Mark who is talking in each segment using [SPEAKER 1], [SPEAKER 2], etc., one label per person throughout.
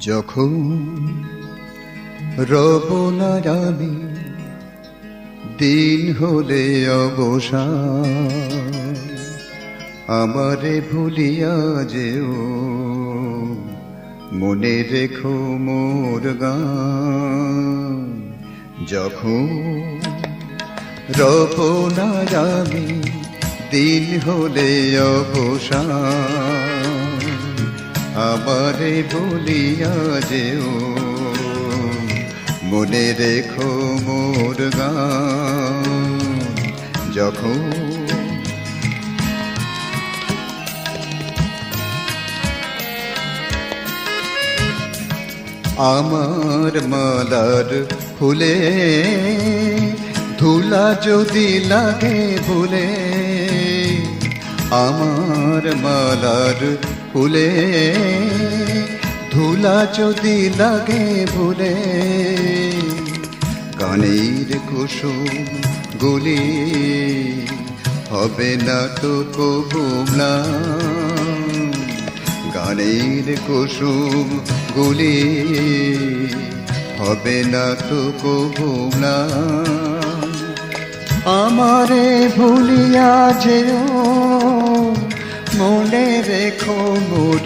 [SPEAKER 1] যখন রবনার আমি দিন হলে অবসান আমারে ভুলিয়া যেও, মনে রেখো মোর গান। যখন রবনার আমি দিন হলে অবসান আমারে বলিয়া যেও। মনে রেখো মোর গান, যখন আমার মালার ফুলে ধুলা যদি লাগে ভুলে আমার মালার ফুলে, ধুলা যদি লাগে ভুলে গানের কুসুম গুলি হবে না তো কবুমলা গানের কুসুম গুলি হবে না তো কবুমলা আমারে ভুলিয়া যেও মনে রেখো মোর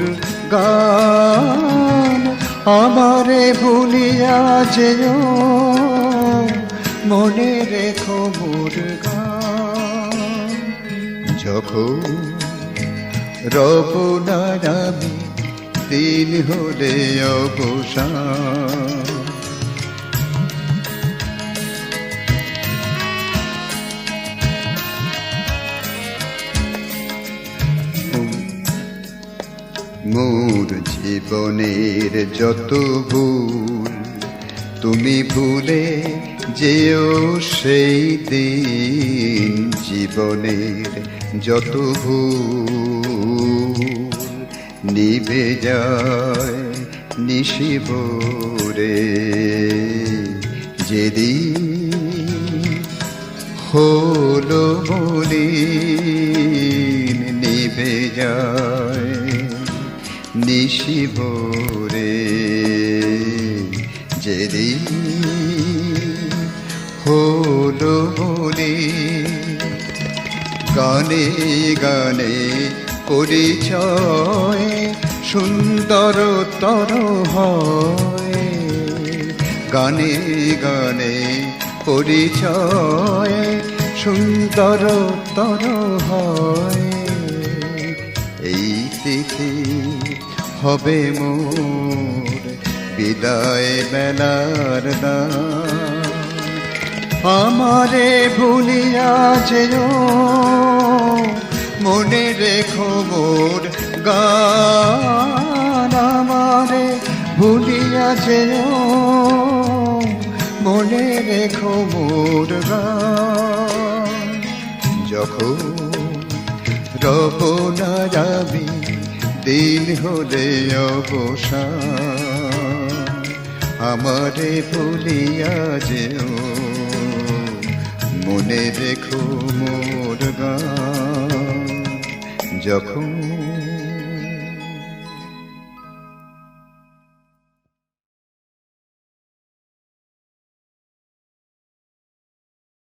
[SPEAKER 1] গান। আমারে ভুলিয়া যেও, মনে রেখো মোর গান। যখন রবনার আমি দিন হলে অবসান মোর জীবনের যত ভুল, তুমি ভুলে যেও সেই দিন জীবনের যত ভুল। নিভে যায় নিশিবরে যেদিন হলো মলিন নিশিবরে যেদিন হলো বলে গানে গানে পরিচয়, সুন্দর তর হয়। গানে গানে পরিচয়, সুন্দর তর হয়। এই তিথি হবে মোর বিদায় বেলার দান। আমারে ভুলিয়া যেও, মনে রেখো মোর গান। আমারে ভুলিয়া যেও, মনে রেখো মোর গান। যখন রবনা যাবি দিন হলে অবসান। আমারে ভুলিয়া যেও মনে রেখো মোর গান। যখন